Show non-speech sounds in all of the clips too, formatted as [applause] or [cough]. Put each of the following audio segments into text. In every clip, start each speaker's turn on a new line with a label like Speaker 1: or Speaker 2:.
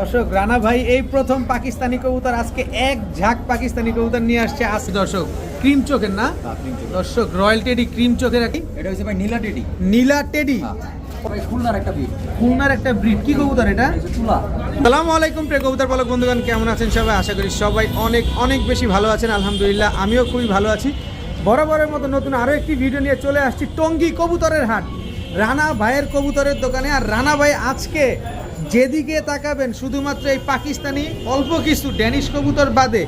Speaker 1: দর্শক রানা ভাই এই প্রথম পাকিস্তানি কবুতর আজকে এক ঝাঁক পাকিস্তানি কবুতর নিয়ে আসছে আজ। দর্শক ক্রিম চোখের না? দর্শক রয়্যাল টেডি ক্রিম চোখের একই
Speaker 2: এটা হচ্ছে ভাই নীলা টেডি।
Speaker 1: নীলা টেডি?
Speaker 2: ভাই খুলনার একটা বিট
Speaker 1: খুলনার একটা ব্রিড কি কবুতর এটা?
Speaker 2: তুলা।
Speaker 1: সালামু আলাইকুম প্রিয় কবুতর পালক বন্ধুগণ কেমন আছেন সবাই? আশা করি সবাই অনেক অনেক বেশি ভালো আছেন। আলহামদুলিল্লাহ আমিও খুবই ভালো আছি। বরাবরের মতো নতুন আরও একটি ভিডিও নিয়ে চলে আসছি টঙ্গী কবুতরের হাট। রানা ভাইয়ের কবুতরের দোকানে আর রানা ভাই আজকে যেদিকে তাকাবেন শুধুমাত্র এই পাকিস্তানি অল্প কিছু ড্যানিশ কবুতর বাদে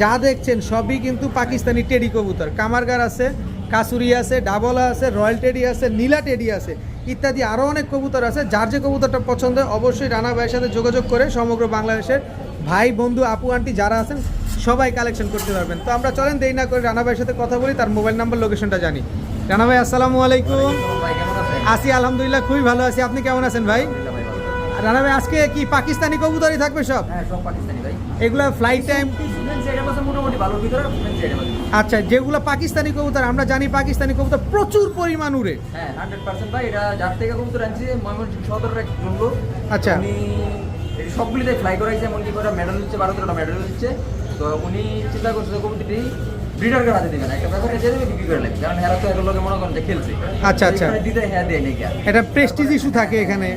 Speaker 1: যা দেখছেন সবই কিন্তু পাকিস্তানি টেডি কবুতর। কামারগার আছে কাসুরি আছে ডাবলা আছে রয়্যাল টেডি আছে নীলা টেডি আছে ইত্যাদি আরও অনেক কবুতর আছে। যার যে কবুতরটা পছন্দ হয় অবশ্যই রানা ভাইয়ের সাথে যোগাযোগ করে সমগ্র বাংলাদেশের ভাই বন্ধু আপু আন্টি যারা আছেন সবাই কালেকশন করতে পারবেন। তো আমরা চলেন দেরি না করে রানা ভাইয়ের সাথে কথা বলি তার মোবাইল নাম্বার লোকেশনটা জানি। রানা ভাই আসসালামু আলাইকুম। আছি আলহামদুলিল্লাহ খুবই ভালো আছি। আপনি কেমন আছেন ভাই? রানা ভাই আজকে কি পাকিস্তানি কবুতরই থাকবে সব?
Speaker 2: হ্যাঁ সব পাকিস্তানি ভাই।
Speaker 1: এগুলা ফ্লাইট টাইম
Speaker 2: মোটামুটি ভিতরে
Speaker 1: আচ্ছা যেগুলো পাকিস্তানি কবুতর আমরা জানি পাকিস্তানি কবুতর প্রচুর পরিমাণ উড়ে।
Speaker 2: হ্যাঁ ভাই এটা যার থেকে কবুতর আনছি ময়মনসিংহ সদরের এক লোক
Speaker 1: আচ্ছা।
Speaker 2: উনি সবগুলিতে ফ্লাই করাইছে এমনকি করে মেডেল দিচ্ছে বারো তেরোটা মেডেল দিচ্ছে। তো উনি চিন্তা করছে কবুতরটি ব্রিডারকে হাতে দেবেন একটা ব্যাপারে দিয়ে দেবে বিক্রি করে লাগবে কারণ হেরা তো এগুলো লোকে মনে করেন খেলছে।
Speaker 1: আচ্ছা, আচ্ছা।
Speaker 2: দিতে হ্যাঁ দেয় নাকি
Speaker 1: এটা প্রেস্টিজ ইস্যু থাকে এখানে।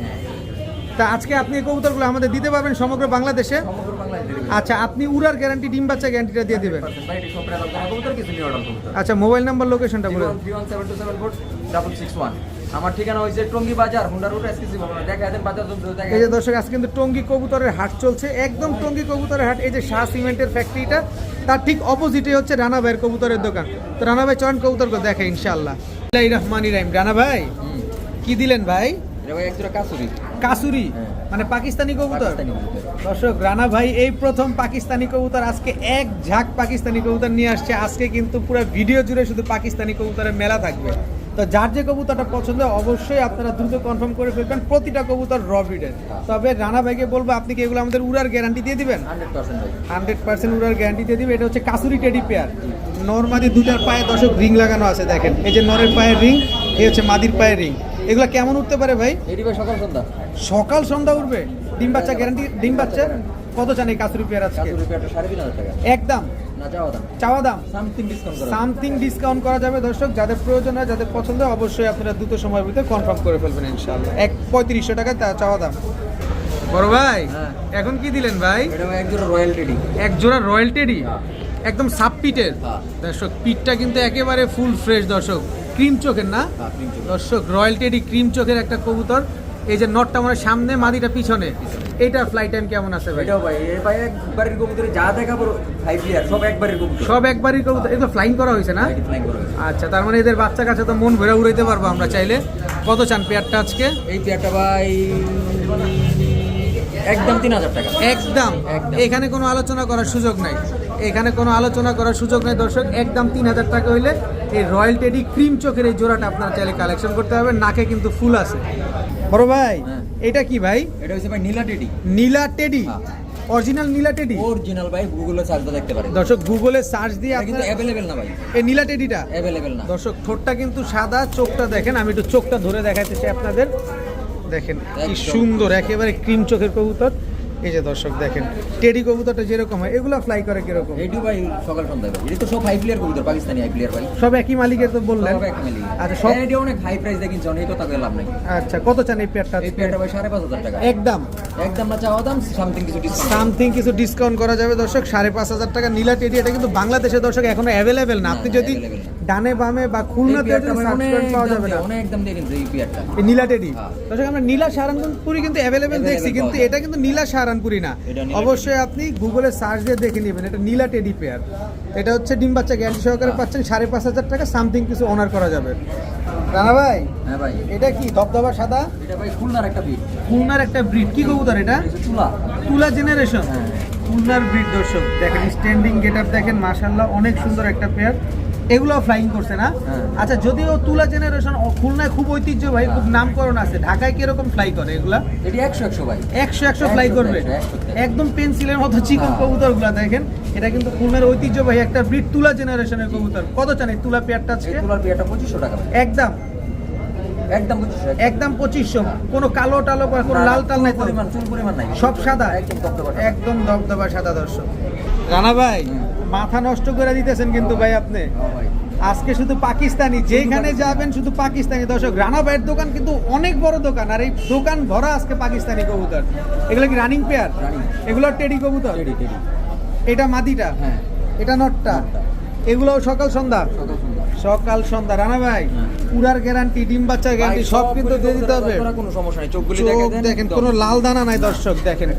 Speaker 1: তা আজকে আপনি এই কবুতরগুলো আমাদের দিতে পারবেন সমগ্র বাংলাদেশে? আচ্ছা আপনি উড়ার গ্যারান্টি ডিম বাচ্চা গ্যারান্টিটা দিয়ে দেবেন।
Speaker 2: অর্ডার কবুতর
Speaker 1: আচ্ছা মোবাইল নাম্বার লোকেশনটা বলে দিন।
Speaker 2: Three one seven two seven four double six one আমার ঠিকানা হয়েছে টঙ্গি বাজার হুন্ডা রোড এসকেসি ভবন দেখা দেন বাজার
Speaker 1: এই যে দর্শক আজকে কিন্তু টঙ্গী কবুতরের হাট চলছে। একদম টঙ্গী কবুতরের হাট এই যে শাহ সিমেন্টের ফ্যাক্টরিটা তার ঠিক অপোজিটে হচ্ছে রানা ভাইয়ের কবুতরের দোকান। তো রানা ভাই চয়ন কবুতরকে দেখে ইনশাল্লাহ রহমান রাহিম। রানা ভাই কি দিলেন ভাই?
Speaker 2: কাসুরি।
Speaker 1: কাসুরি
Speaker 2: হ্যাঁ।
Speaker 1: মানে পাকিস্তানি কবুতর। দর্শক রানা ভাই এই প্রথম পাকিস্তানি কবুতর আজকে এক ঝাঁক পাকিস্তানি কবুতর নিয়ে আসছে। আজকে কিন্তু পুরো ভিডিও জুড়ে শুধু পাকিস্তানি কবুতরের মেলা থাকবে। তো যার যে কবুতরটা পছন্দ অবশ্যই আপনারা দ্রুত কনফার্ম করে ফেলবেন প্রতিটা কবুতর র ব্রিডের তবে রানা ভাইকে বলব আপনি কি এগুলো আমাদের উড়ার গ্যারান্টি দিয়ে দিবেন?
Speaker 2: 100%
Speaker 1: হান্ড্রেড পার্সেন্ট উড়ার গ্যারান্টি দিয়ে দিবে। এটা হচ্ছে কাসুরি টেডি পেয়ার নর্মাদি দুটার পায়ে দশক রিং লাগানো আছে দেখেন। এই যে নরের পায়ের রিং এই হচ্ছে মাদির পায়ের রিং এগুলো কেমন উঠতে পারে ভাই?
Speaker 2: সকাল সন্ধ্যা।
Speaker 1: সকাল সন্ধ্যা উঠবে? ডিম বাচ্চা গ্যারান্টি ডিম বাচ্চা? কত চান এই কাসুরি পেয়ার আজকে? একদম।
Speaker 2: দাম।
Speaker 1: চাওয়া দাম?
Speaker 2: সামথিং ডিসকাউন্ট করা।
Speaker 1: সামথিং ডিসকাউন্ট করা যাবে। দর্শক যাদের প্রয়োজন হয় যাদের পছন্দ হয় অবশ্যই আপনারা দ্রুত সময়ের ভিতরে কনফার্ম করে ফেলবেন ইনশাআল্লাহ। এক পঁয়ত্রিশশো টাকা তা চাওয়া দাম। বড় ভাই
Speaker 2: হ্যাঁ।
Speaker 1: এখন কি দিলেন ভাই?
Speaker 2: এটা ভাই একজোড়া রয়্যাল টেডি
Speaker 1: এক জোড়া রয়্যাল টেডি একদম সাব পিটের।
Speaker 2: হ্যাঁ।
Speaker 1: দর্শক পিটটা কিন্তু একেবারে ফুল ফ্রেশ দর্শক। ক্রিম চোখের না? দর্শক রয়্যাল টেডি ক্রিম চোখের একটা কবুতর। এই যে নটটা আমার সামনে মাদিটা পিছনে। এইটার ফ্লাইট টাইম কেমন আছে ভাই?
Speaker 2: এটাও ভাই এই ভাই একবারের কবুতরে যা দেখাবো ফাইভ প্লেয়ার সব একবারের কবুতর।
Speaker 1: সব একবারই কবুতর। এগুলো ফ্লাইং করা হয়েছে না?
Speaker 2: ফ্লাইং করা হয়েছে।
Speaker 1: আচ্ছা তার মানে এদের বাচ্চা কাছে তো মন ভরে উড়াইতে পারব আমরা চাইলে। কত চান পেয়ারটা আজকে?
Speaker 2: এই পেয়ারটা ভাই একদম তিন হাজার টাকা।
Speaker 1: একদম।
Speaker 2: একদম।
Speaker 1: এখানে কোনো আলোচনা করার সুযোগ নাই। এখানে কোনো আলোচনা করার সুযোগ নেই দর্শক। একদম তিন হাজার টাকা হইলে এই রয়্যাল টেডি ক্রিম চোখের এই জোড়াটা আপনারা চাইলে কালেকশন করতে পারবেন। নাকে কিন্তু ফুল আছে। বড় ভাই
Speaker 2: হ্যাঁ।
Speaker 1: এটা কি ভাই?
Speaker 2: এটা হচ্ছে ভাই নীলা টেডি
Speaker 1: নীলা টেডি
Speaker 2: হ্যাঁ।
Speaker 1: অরিজিনাল নীলা টেডি
Speaker 2: অরিজিনাল ভাই গুগলে সার্চ দিয়ে দেখতে পারেন।
Speaker 1: দর্শক গুগলে সার্চ দিয়ে
Speaker 2: এটা কিন্তু অ্যাভেলেবেল না ভাই।
Speaker 1: এই নীলা টেডিটা
Speaker 2: অ্যাভেলেবেল না।
Speaker 1: দর্শক ঠোঁটটা কিন্তু সাদা চোখটা দেখেন। আমি একটু চোখটা ধরে দেখাইতেছি আপনাদের। দেখেন কি সুন্দর একেবারে ক্রিম চোখের কবুতর। এই যে দর্শক দেখেন টেডি কবুতরটা যেরকম হয় এগুলো ফ্লাই করে কীরকম?
Speaker 2: এটি ভাই সকাল সন্ধ্যায় ভাই এটা তো সব হাই প্লেয়ার কবুতর পাকিস্তানি হাই প্লেয়ার ভাই।
Speaker 1: সব একই মালিকের তো বললেন।
Speaker 2: সব এক মিলি
Speaker 1: আচ্ছা সব
Speaker 2: এটা অনেক হাই প্রাইস দিয়ে কিনছে অনেক কথা লাভ নাই
Speaker 1: আচ্ছা কত চান এই পেয়ারটা
Speaker 2: এই পেয়ারটা ভাই সাড়ে পাঁচ হাজার টাকা।
Speaker 1: একদম।
Speaker 2: একদম না চাওয়া দাম সামথিং কিছু ডিসকাউন্ট
Speaker 1: সামথিং কিছু ডিসকাউন্ট করা যাবে দর্শক সাড়ে পাঁচ হাজার টাকা। নীলা টেডি এটা কিন্তু বাংলাদেশে দর্শক এখনও অ্যাভেলেবেল না। আপনি যদি ডানে বামে বা
Speaker 2: এই
Speaker 1: খুলনাতে
Speaker 2: অনেক
Speaker 1: পাওয়া যাবে না।
Speaker 2: অনেক দাম দিয়ে কিনছে এই পেয়ারটা
Speaker 1: এই নীলা টেডি।
Speaker 2: হ্যাঁ।
Speaker 1: দর্শক আমরা নীলা সাহারানপুরি কিন্তু অ্যাভেলেবেল দেখছি কিন্তু এটা কিন্তু নীলা সাহারানপুরি না।
Speaker 2: এটা নীলা
Speaker 1: অবশ্যই আপনি গুগলে সার্চ দিয়ে দেখে নেবেন। এটা নীলা টেডি পেয়ার এটা হচ্ছে ডিম বাচ্চা গ্যারান্টি সহকারে। পাচ্ছেন সাড়ে পাঁচ হাজার টাকা সামথিং কিছু অনার করা যাবে। রানা ভাই
Speaker 2: হ্যাঁ ভাই।
Speaker 1: এটা কি ধবধবা সাদা?
Speaker 2: এটা ভাই খুলনার একটা বিট
Speaker 1: খুলনার একটা ব্রিড কি কবুতর এটা?
Speaker 2: তুলা।
Speaker 1: তুলা জেনারেশন
Speaker 2: হ্যাঁ।
Speaker 1: খুলনার ব্রিড দর্শক। দেখেন স্ট্যান্ডিং গেট আপ দেখেন মাশাল্লাহ অনেক সুন্দর একটা পেয়ার এগুলো ফ্লাইং করছে না?
Speaker 2: হ্যাঁ।
Speaker 1: আচ্ছা যদিও তুলা জেনারেশন খুলনায় খুব ঐতিহ্যবাহী খুব নামকরণ আছে ঢাকায় কীরকম ফ্লাই করে এগুলা?
Speaker 2: এটি একশো একশো ভাই।
Speaker 1: একশো একশো ফ্লাই করবে। একদম পেন্সিলের মতো চিকন
Speaker 2: হ্যাঁ।
Speaker 1: কবুতরগুলা দেখেন। এটা কিন্তু খুলনার ঐতিহ্যবাহী একটা ব্রিড তুলা জেনারেশনের কবুতর। কত চান এই তুলা পেয়ারটা আজকে?
Speaker 2: তুলার পেয়ারটা পঁচিশশো টাকা
Speaker 1: একদম।
Speaker 2: একদম পঁচিশশো
Speaker 1: একদম। পঁচিশশো। কোনো কালো টালো বা কোনো লাল টাল নাই
Speaker 2: পরিমাণ চুল পরিমাণ নাই।
Speaker 1: সব সাদা?
Speaker 2: একদম
Speaker 1: দবদবা সাদা। দর্শক। রানা ভাই। মাথা নষ্ট করে দিতেছেন কিন্তু ভাই আপনি। আজকে শুধু পাকিস্তানি যেখানে যাবেন শুধু পাকিস্তানি। দর্শক রানা ভাইয়ের দোকান কিন্তু অনেক বড় দোকান আর এই দোকান ভরা আজকে পাকিস্তানি কবুতর। এগুলো কি রানিং পেয়ার এগুলো টেডি কবুতর। এটা মাদিটা?
Speaker 2: হ্যাঁ।
Speaker 1: এটা নটটা?
Speaker 2: নটটা।
Speaker 1: এগুলো সকাল সন্ধ্যা।
Speaker 2: সকাল সন্ধ্যা।
Speaker 1: রানা ভাই
Speaker 2: হ্যাঁ।
Speaker 1: পুরার গ্যারান্টি ডিম বাচ্চার গ্যারান্টি সব কিন্তু দিয়ে দিতে হবে।
Speaker 2: কোনো সমস্যা নেই চোখগুলি
Speaker 1: দেখেন। কোনো লাল দানা নাই দর্শক দেখেন।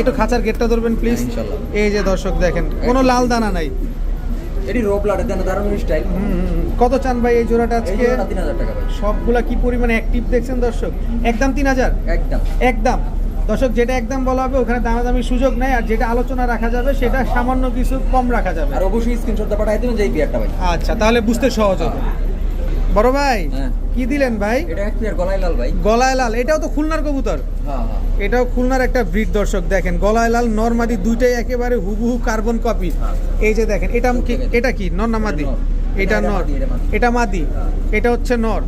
Speaker 1: একটু খাঁচার গেটটা ধরবেন প্লিজ
Speaker 2: হ্যাঁ,
Speaker 1: এই যে দর্শক দেখেন কোনো লাল দানা নাই।
Speaker 2: এটি রোপ লাটে দেন দারুণ স্টাইল
Speaker 1: হুম, হুম, হুম। কত চান ভাই এই জোড়াটা আজকে?
Speaker 2: তিন হাজার টাকা ভাই।
Speaker 1: সবগুলা কি পরিমাণে অ্যাক্টিভ দেখছেন দর্শক? একদম তিন হাজার?
Speaker 2: একদম।
Speaker 1: একদম। দর্শক যেটা একদম বলা হবে ওখানে দামাদামি সুযোগ নেই আর যেটা আলোচনা রাখা যাবে সেটা সামান্য কিছু কম রাখা যাবে।
Speaker 2: আর অবশ্যই স্ক্রিনশটটা পাঠাই দেবেন যে এই পেয়ারটা ভাই।
Speaker 1: আচ্ছা তাহলে বুঝতে সহজ হবে। বড় ভাই
Speaker 2: হ্যাঁ।
Speaker 1: কি দিলেন ভাই?
Speaker 2: গলায় লাল ভাই।
Speaker 1: গলায় লাল এটাও তো খুলনার কবুতর।
Speaker 2: হ্যাঁ হ্যাঁ।
Speaker 1: এটাও খুলনার একটা ব্রিড দর্শক দেখেন গলায় লাল নর্মাদি দুইটাই একেবারে হুবহু কার্বন কপি। এই যে দেখেন এটা এটা কি? নর না মাদি? এটা নর।
Speaker 2: এটা মাদি।
Speaker 1: এটা হচ্ছে নর।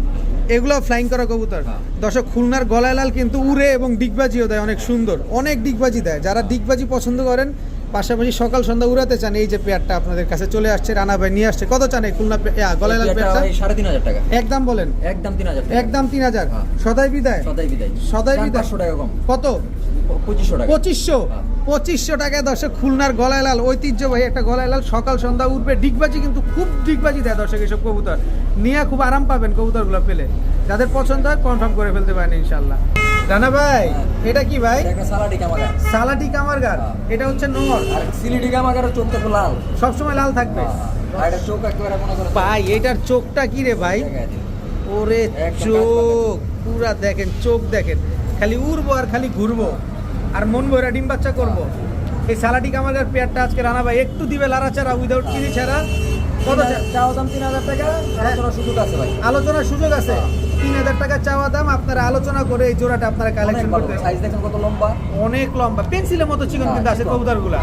Speaker 1: এগুলো ফ্লাইং করা কবুতর। দর্শক খুলনার গলায় লাল কিন্তু উড়ে এবং ডিগবাজিও দেয় অনেক সুন্দর। অনেক ডিগবাজি দেয়। যারা ডিগবাজি পছন্দ করেন পাশাপাশি সকাল সন্ধ্যা উড়াতে চান এই যে পেয়ারটা আপনাদের কাছে চলে আসছে রানা ভাই নিয়ে আসছে। কত চান এই খুলনা গলায় লাল
Speaker 2: পেয়ারটা সাড়ে তিন হাজার টাকা।
Speaker 1: একদম বলেন।
Speaker 2: একদম তিন হাজার
Speaker 1: একদম তিন হাজার।
Speaker 2: হ্যাঁ।
Speaker 1: সদাই বিদায়?
Speaker 2: সদাই বিদায়।
Speaker 1: সদাই বিদায়।
Speaker 2: পাঁচশো টাকা কম।
Speaker 1: কত?
Speaker 2: পঁচিশশো টাকা।
Speaker 1: পঁচিশশো?
Speaker 2: হ্যাঁ।
Speaker 1: পঁচিশশো টাকায় দর্শক খুলনার গলায় লাল ঐতিহ্যবাহী একটা গলায় লাল সকাল সন্ধ্যা উঠবে। ডিগবাজি কিন্তু খুব ডিগবাজি দেয় দর্শক এসব কবুতর। নিয়ে খুব আরাম পাবেন কবুতরগুলো পেলে। যাদের পছন্দ হয় কনফার্ম করে ফেলতে পারেন ইনশাল্লাহ রানা ভাই
Speaker 2: হ্যাঁ।
Speaker 1: এটা কি ভাই? সালাটি কামারগার।
Speaker 2: হ্যাঁ।
Speaker 1: এটা হচ্ছে নর।
Speaker 2: আর সিলিডি কামাগার চোখটা তো লাল।
Speaker 1: সবসময় লাল থাকবে।
Speaker 2: আর এটা চোখ একেবারে মনে করেন
Speaker 1: ভাই এটার চোখটা কি রে ভাই? ওরে চোখ। পুরা দেখেন চোখ দেখেন। খালি উড়বো আর খালি ঘুরবো। আর মন বইরা ডিম বাচ্চা করব। এই সালাটি কামালের পেয়ারটা আজকে রানা ভাই একটু দিবে লাড়া ছাড়া উইদাউট চিনি ছাড়া। কত চা-
Speaker 2: চাওয়া দাম তিন হাজার টাকা? আলোচনার সুযোগ আছে ভাই।
Speaker 1: আলোচনার সুযোগ আছে। তিন হাজার টাকা চাওয়া দাম আপনারা আলোচনা করে এই জোড়াটা আপনারা কালেকশন করতে
Speaker 2: সাইজ দেখেন কত লম্বা।
Speaker 1: অনেক লম্বা। পেন্সিলের মতো চিকন
Speaker 2: হ্যাঁ,
Speaker 1: কিন্তু আছে। কবুতরগুলা।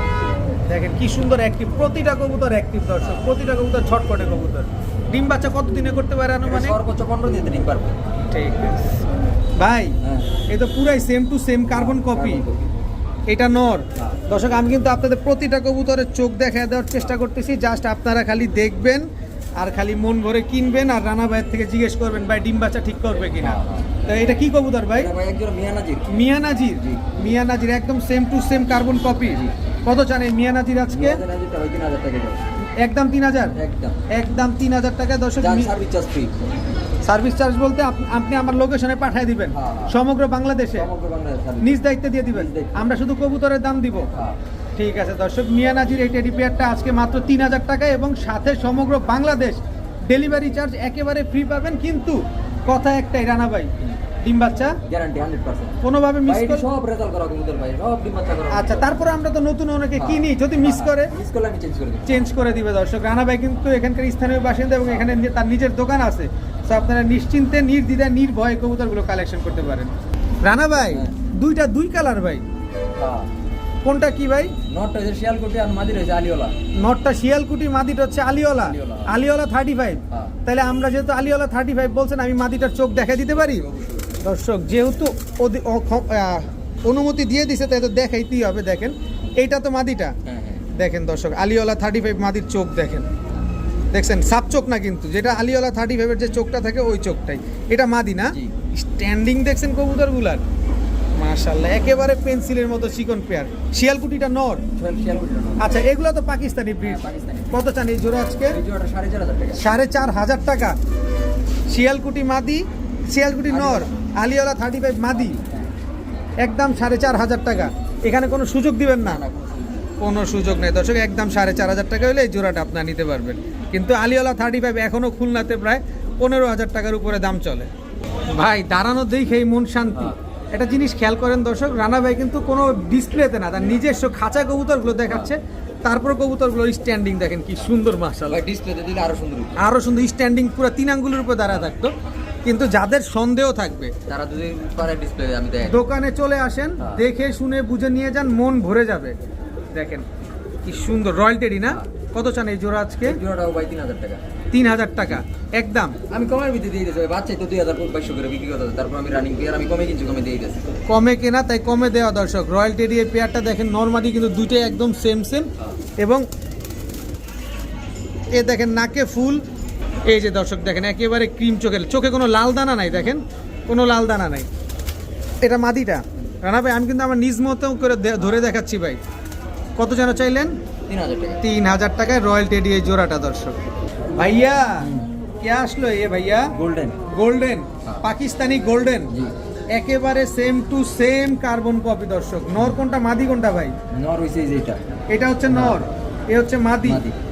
Speaker 1: দেখেন কি সুন্দর অ্যাক্টিভ প্রতিটা কবুতর অ্যাক্টিভ দর্শক প্রতিটা কবুতর ছটপটে কবুতর। ডিম বাচ্চা কত দিনে করতে পারে আনুমানিক?
Speaker 2: সর্বোচ্চ পনেরো দিতে ডিম পারবে।
Speaker 1: ঠিক আছে। ভাই
Speaker 2: হ্যাঁ।
Speaker 1: এই তো পুরাই same to same carbon copy এটা নর।
Speaker 2: হ্যাঁ।
Speaker 1: দর্শক আমি কিন্তু আপনাদের প্রতিটা কবুতরের চোখ দেখা দেওয়ার চেষ্টা করতেছি। জাস্ট আপনারা খালি দেখবেন। আর খালি মন ভরে কিনবেন আর রানা ভাইয়ের থেকে জিজ্ঞেস করবেন ভাই ডিম বাচ্চা ঠিক করবে কিনা। তো এটা কি কবুতর ভাই?
Speaker 2: এটা ভাই মিয়া নাজির।
Speaker 1: মিয়া নাজির?
Speaker 2: জি।
Speaker 1: মিয়া নাজির একদম same to same carbon copy কত চান এই মিয়া নাজির আজকে একদম তিন হাজার?
Speaker 2: একদম।
Speaker 1: তিন হাজার টাকা
Speaker 2: যার সার্ভিস চার্জ
Speaker 1: বলতে আপনি আমার লোকেশনে পাঠিয়ে দিবেন।
Speaker 2: হ্যাঁ, হ্যাঁ।
Speaker 1: সমগ্র বাংলাদেশে। নিজ দায়িত্বে দিয়ে দিবেন। আমরা শুধু কবুতরের দাম দিব।
Speaker 2: হ্যাঁ।
Speaker 1: ঠিক আছে দর্শক। মিয়া নাজির এই টেডি পেয়ারটা আজকে মাত্র তিন হাজার টাকা এবং সাথে সমগ্র বাংলাদেশ ডেলিভারি চার্জ একেবারে ফ্রি পাবেন। কিন্তু কথা একটাই রানা ভাই ডিম বাচ্চা?
Speaker 2: গ্যারান্টি
Speaker 1: কোনোভাবে মিস
Speaker 2: ভাই
Speaker 1: করে
Speaker 2: সব রেজাল্ট করা কবুতর ভাই সব ডিম বাচ্চা করা
Speaker 1: আচ্ছা তারপরে আমরা তো নতুন অনেকে কিনি যদি মিস করে
Speaker 2: মিস করলে আমি চেঞ্জ করে দেবো।
Speaker 1: চেঞ্জ করে দিবে দর্শক। রানা ভাই কিন্তু এখানকার স্থানীয় বাসিন্দা এবং এখানে তার নিজের দোকান আছে তো আপনারা নিশ্চিন্তে নির্দ্বিধায় নির্ভয়ে কবুতরগুলো কালেকশন করতে পারেন। রানা ভাই
Speaker 2: হ্যাঁ।
Speaker 1: দুইটা দুই কালার ভাই।
Speaker 2: হ্যাঁ।
Speaker 1: কোনটা কি ভাই?
Speaker 2: নটটা হচ্ছে শিয়ালকোটি আর মাদি রয়েছে আলিওলা।
Speaker 1: নটটা শিয়ালকুটি মাদিটা হচ্ছে আলিওলা।
Speaker 2: আলিওলা।
Speaker 1: থার্টি ফাইভ
Speaker 2: হ্যাঁ।
Speaker 1: তাহলে আমরা যেহেতু আলিওলা থার্টি ফাইভ বলছেন আমি মাদিটার চোখ দেখা দিতে পারি? দর্শক যেহেতু অনুমতি দিয়ে দিছে তাই তো দেখাইতেই হবে দেখেন। এইটা তো মাদিটা।
Speaker 2: হ্যাঁ হ্যাঁ।
Speaker 1: দেখেন দর্শক আলিওলা থার্টি ফাইভ মাদির চোখ দেখেন। দেখছেন? সাপ চোখ না কিন্তু যেটা আলিওলা থার্টি ফাইভের যে চোখটা থাকে ওই চোখটাই। এটা মাদি না? স্ট্যান্ডিং দেখছেন কবুতরগুলার? মাশাল্লাহ একেবারে পেন্সিলের মতো চিকন পেয়ার। শিয়ালকুটিটা নর? আচ্ছা এগুলো তো পাকিস্তানি ব্রিড
Speaker 2: হ্যাঁ।
Speaker 1: কত চান এই জোড়া আজকে?
Speaker 2: সাড়ে চার হাজার টাকা।
Speaker 1: শিয়ালকুটি মাদি শিয়ালকুটি নর আলিওলা থার্টি ফাইভ মাদি। একদম সাড়ে চার হাজার টাকা। এখানে কোনো সুযোগ দিবেন না?
Speaker 2: কোনো সুযোগ নেই।
Speaker 1: দর্শক একদম সাড়ে চার হাজার টাকা হলে এই জোড়াটা আপনার নিতে পারবেন। কিন্তু আলিওলা থার্টি ফাইভ এখনও খুলনাতে প্রায় পনেরো হাজার টাকার উপরে দাম চলে। ভাই দাঁড়ানো দেখেই মন শান্তি।
Speaker 2: হ্যাঁ।
Speaker 1: একটা জিনিস খেয়াল করেন দর্শক রানা ভাই কিন্তু কোনো ডিসপ্লেতে না তার নিজস্ব খাঁচা কবুতরগুলো দেখাচ্ছে তারপর কবুতরগুলো স্ট্যান্ডিং দেখেন কি সুন্দর মাসাল
Speaker 2: ডিসপ্লেতে দিলে আরও সুন্দর।
Speaker 1: আরও সুন্দর স্ট্যান্ডিং পুরো তিন আঙ্গুলের উপর দাঁড়া থাকতো কিন্তু যাদের সন্দেহ থাকবে
Speaker 2: তারা যদি পারে ডিসপ্লে আমি দেখ
Speaker 1: দোকানে চলে আসেন
Speaker 2: হ্যাঁ।
Speaker 1: দেখে শুনে বুঝে নিয়ে যান মন ভরে যাবে। দেখেন কি সুন্দর রয়্যাল টেডি না? কত চান এই জোড়া আজকে?
Speaker 2: এই জোড়াটাও ভাই তিন হাজার টাকা।
Speaker 1: তিন হাজার টাকা। একদম।
Speaker 2: আমি কমের ভিত্তি দিয়ে দিয়েছি বাচ্চাই তো দুই হাজার বাইশশো করে বিক্রি করতে তারপর আমি রানিং পেয়ার আমি কমে কিনছি কমে দিয়ে দিয়েছি।
Speaker 1: কমে কেনা তাই কমে দেওয়া দর্শক। রয়্যাল টেডি এর পেয়ারটা দেখেন নর্মালি কিন্তু দুইটাই একদম সেম সেম এবং এ দেখেন নাকে ফুল। এই যে দর্শক দেখেন একেবারে ক্রিম চোখের। চোখে কোনো লাল দানা নাই দেখেন কোনো লাল দানা নাই। এটা মাদিটা। রানা ভাই আমি কিন্তু আমার নিজ মতো করে ধরে দেখাচ্ছি ভাই। কত যেন চাইলেন?
Speaker 2: তিন হাজার
Speaker 1: টাকায় রয়্যাল টেডি এই জোড়াটা দর্শক। ভাইয়া কে আসলো এ ভাইয়া?
Speaker 2: গোল্ডেন।
Speaker 1: গোল্ডেন
Speaker 2: হ্যাঁ।
Speaker 1: পাকিস্তানি গোল্ডেন? একেবারে same to same carbon copy দর্শক। নর কোনটা মাদি কোনটা ভাই?
Speaker 2: নর হয়েছে এই যে এটা।
Speaker 1: হচ্ছে নর এ হচ্ছে মাদি।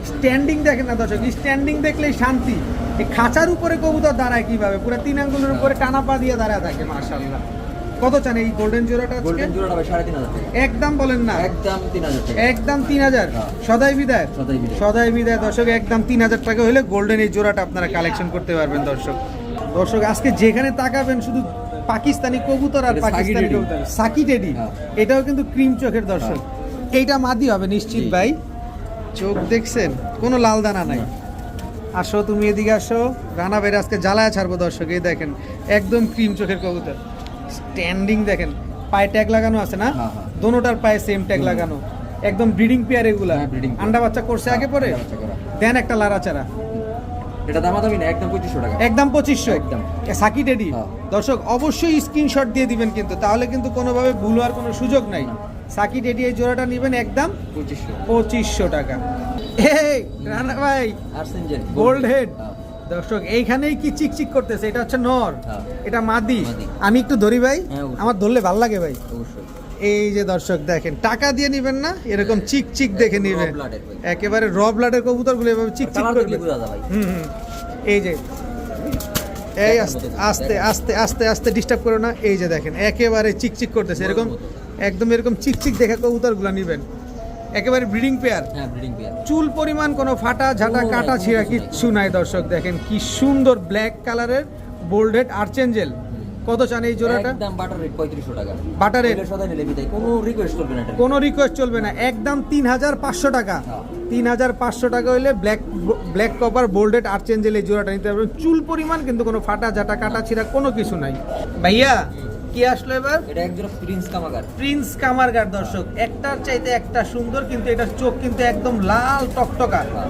Speaker 1: স্ট্যান্ডিং দেখেন না দর্শক স্ট্যান্ডিং দেখলেই শান্তি। এই খাঁচার উপরে কবুতর দাঁড়ায় কীভাবে? পুরো তিন আঙ্গুলের উপরে টানা পা দিয়ে দাঁড়ায় থাকে মাশাআল্লাহ। কত চান এই গোল্ডেন জোড়াটা
Speaker 2: গোল্ডেন জোড়াটা সাড়ে তিন হাজার
Speaker 1: একদম বলেন না।
Speaker 2: একদম তিন হাজার
Speaker 1: একদম তিন হাজার।
Speaker 2: হ্যাঁ।
Speaker 1: সদাই বিদায়।
Speaker 2: সদাই বিদায়।
Speaker 1: সদাই বিদায় দর্শক একদম তিন হাজার টাকা হলে গোল্ডেন এই জোড়াটা আপনারা কালেকশন করতে পারবেন দর্শক। দর্শক আজকে যেখানে তাকাবেন শুধু পাকিস্তানি কবুতর আর পাকিস্তানি কবুতর। সাকি টেডি।
Speaker 2: হ্যাঁ।
Speaker 1: এটাও কিন্তু ক্রিম চোখের দর্শক। এইটা মাদি হবে নিশ্চিত। ভাই। চোখ দেখছেন? কোনো লাল দানা নাই। আসো তুমি এদিকে আসো। রানা বের আজকে জ্বালায় ছাড়বো দর্শক এই দেখেন। একদম ক্রিম চোখের কবুতর। স্ট্যান্ডিং দেখেন পায়ে ট্যাগ লাগানো আছে না?
Speaker 2: হ্যাঁ, হ্যাঁ।
Speaker 1: দোনোটার পায়ে সেম ট্যাগ লাগানো। একদম ব্রিডিং পেয়ার এগুলা।
Speaker 2: হ্যাঁ,
Speaker 1: আন্ডা বাচ্চা করছে আগে পরে। দেন একটা লারাচারা
Speaker 2: এটা দামাদামি না একদম পঁচিশশো টাকা।
Speaker 1: একদম পঁচিশশো।
Speaker 2: একদম।
Speaker 1: সাকি
Speaker 2: হ্যাঁ।
Speaker 1: দর্শক অবশ্যই স্ক্রিনশট দিয়ে দিবেন কিন্তু তাহলে কিন্তু কোনোভাবে ভুল হওয়ার কোনো সুযোগ নাই। সাকি টেডি এই জোড়াটা নেবেন একদম
Speaker 2: পঁচিশশো।
Speaker 1: পঁচিশশো টাকা। এই রানা ভাই গোল্ড হেড। দর্শক এইখানেই কি চিকচিক করতেছে? এটা হচ্ছে নর।
Speaker 2: হ্যাঁ।
Speaker 1: এটা মাদি। আমি একটু ধরি ভাই।
Speaker 2: হ্যাঁ,
Speaker 1: আমার ধরলে ভালো লাগে ভাই। এই যে দর্শক দেখেন টাকা দিয়ে নিবেন না এরকম চিক চিক দেখে নিবেন। একেবারে র ব্লাডের কবুতরগুলো এভাবে চিক চিক হুম হুম। এই যে। এই আস্তে আস্তে আস্তে আস্তে আস্তে ডিস্টার্ব করো না। এই যে দেখেন একেবারে চিকচিক করতেছে। এরকম একদম এরকম চিকচিক দেখে কবুতরগুলো নিবেন। একেবারে ব্রিডিং পেয়ার।
Speaker 2: হ্যাঁ ব্রিডিং পেয়ার।
Speaker 1: চুল পরিমাণ কোনো ফাটা ঝাঁটা কাটা ছিঁড়া
Speaker 2: কিছু নাই।
Speaker 1: কিচ্ছু নাই। দর্শক। দেখেন কি সুন্দর ব্ল্যাক কালারের বোল্ডেড আর্চেঞ্জেল কত চান এই জোড়াটা?
Speaker 2: একদম বাটার রেট পঁয়ত্রিশশো টাকা।
Speaker 1: Butter rate?
Speaker 2: পয়লা সদাই নিলে বিদায়। কোনো রিকোয়েস্ট করবে না এটা।
Speaker 1: কোনো রিকোয়েস্ট চলবে না। একদম তিন হাজার পাঁচশো টাকা।
Speaker 2: হ্যাঁ।
Speaker 1: তিন হাজার পাঁচশো টাকা হলে black black copper bolded archangel এই জোড়াটা নিতে পারবেন। চুল পরিমাণ কিন্তু কোনো ফাটা ঝাঁটা কাটা ছিঁড়া কোনো কিছু নাই। ভাইয়া কি আসলো এবার?
Speaker 2: এটা একজোড়া প্রিন্স কামারগার
Speaker 1: প্রিন্স কামারগার দর্শক। একটার চাইতে একটা সুন্দর কিন্তু এটার চোখ কিন্তু একদম লাল টকটকা।
Speaker 2: হ্যাঁ।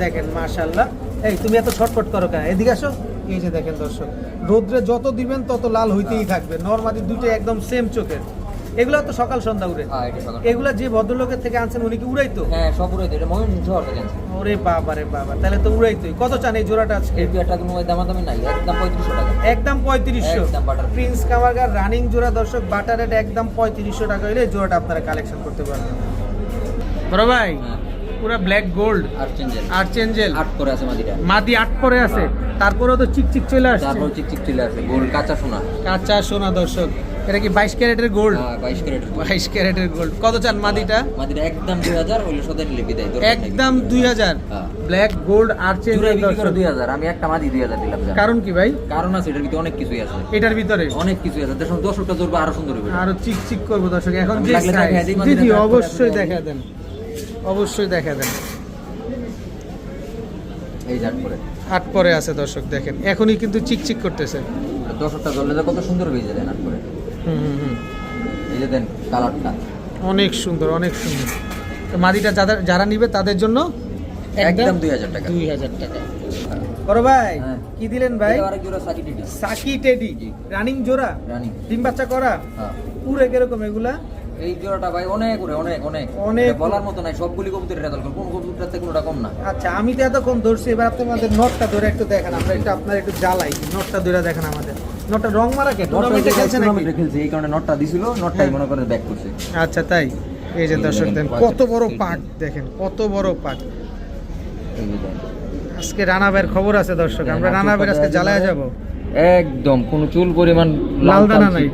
Speaker 1: দেখেন মাশাল্লাহ এই তুমি এত শর্টকট করো কেন? এদিকে আসো। এই যে দেখেন দর্শক। রোদ্রে যত দিবেন তত লাল হইতেই থাকবে। নর্মালি দুটো একদম সেম চোখের। এগুলো তো সকাল সন্ধ্যা উড়ে।
Speaker 2: হ্যাঁ
Speaker 1: এগুলা যে ভদ্রলোকের থেকে আনছেন উনি কি উড়াইতো?
Speaker 2: হ্যাঁ সব উড়ে এটা মহিন ঝড় থেকে আনছি।
Speaker 1: ওরে বাবা রে বাবা তাহলে তো উড়াইতোই। কত চান এই জোড়াটা আজকে?
Speaker 2: এই পেয়ারটা কোনো দামাদামি নাই একদম পঁয়ত্রিশশো টাকা।
Speaker 1: একদম পঁয়ত্রিশশো।
Speaker 2: একদম butter.
Speaker 1: প্রিন্স কামারগার রানিং জোড়া দর্শক বাটার রেট একদম পঁয়ত্রিশশো টাকা হলে এই জোড়াটা আপনারা কালেকশন করতে পারবেন। বড় ভাই
Speaker 2: হ্যাঁ।
Speaker 1: পুরো ব্ল্যাক গোল্ড
Speaker 2: আর চেঞ্জেল
Speaker 1: আর চেঞ্জেল
Speaker 2: আট করে আছে মাদিটা
Speaker 1: মাদি আট পরে আছে। তারপরেও তো চিকচিক চলে আসছে।
Speaker 2: তারপর চিকচিক চলে আসে গোল্ড কাঁচা সোনা।
Speaker 1: কাঁচা সোনা দর্শক। এটা কি বাইশ ক্যারেটের গোল্ড
Speaker 2: হ্যাঁ বাইশ ক্যারেটের
Speaker 1: বাইশ ক্যারেটের গোল্ড কত চান মাদিটা?
Speaker 2: মাদিটা একদম দুই হাজার ওই সদাই নিলে বিদায় দরকার
Speaker 1: একদম
Speaker 2: কিছু।
Speaker 1: দুই হাজার।
Speaker 2: হ্যাঁ।
Speaker 1: ব্ল্যাক গোল্ড আর
Speaker 2: দুই হাজার আমি একটা মাদি দুই হাজার দিলাম জান।
Speaker 1: কারণ কি ভাই?
Speaker 2: কারণ আছে এটার ভিতরে অনেক কিছুই আছে।
Speaker 1: এটার ভিতরে।
Speaker 2: অনেক কিছুই আছে দেখুন দর্শকটা জোরবা আরও সুন্দর হবে।
Speaker 1: আরও চিক চিক করব দর্শক এখন যে জি জি অবশ্যই দেখা দেন। অবশ্যই দেখা দেন।
Speaker 2: এই জাট করে
Speaker 1: আট পরে আছে দর্শক দেখেন। এখনই কিন্তু চিকচিক করতেছে।
Speaker 2: দর্শকটা তো কত সুন্দর হয়ে
Speaker 1: হুম হুম হুম
Speaker 2: এই যে দেন কালারটা।
Speaker 1: অনেক সুন্দর অনেক সুন্দর। মাদিটা যাদের যারা নিবে তাদের জন্য
Speaker 2: একদম দুই হাজার টাকা।
Speaker 1: দুই হাজার টাকা। বড় ভাই
Speaker 2: হ্যাঁ।
Speaker 1: কি দিলেন ভাই?
Speaker 2: Psaki
Speaker 1: teddy. রানিং জোড়া?
Speaker 2: রানী।
Speaker 1: ডিম বাচ্চা করা?
Speaker 2: হ্যাঁ।
Speaker 1: পুরে কীরকম এগুলা?
Speaker 2: এই জোড়াটা ভাই অনেক উড়ে অনেক অনেক।
Speaker 1: অনেক
Speaker 2: বলার মতো নাই সবগুলি কবুতরের রেজাল্ট কোন কবুতরের থেকে কোনোটা কম না।
Speaker 1: আচ্ছা আমি তো এতক্ষণ ধরছি এবার আপনি আমাদের নটটা ধরে একটু দেখেন। আমরা একটু আপনার একটু জ্বালাই নটটা ধরে দেখেন আমাদের। নটটা রং মারা কে? টুর্নামেন্টে খেলছে নাকি?
Speaker 2: খেলছে এই কারণে নটটা দিছিল নটটাই
Speaker 1: হ্যাঁ।
Speaker 2: মনে করে ব্যাক করছে।
Speaker 1: আচ্ছা তাই। এই যে দর্শক
Speaker 2: দেখেন, কত
Speaker 1: বড়। পাক দেখেন। কত বড় পাক। আজকে রানা ভাইয়ের খবর আছে দর্শক আমরা রানা ভাইয়ের আজকে জ্বালায় যাব।
Speaker 2: একদম কোন চুল পরিমাণ
Speaker 1: লাল দানা নাই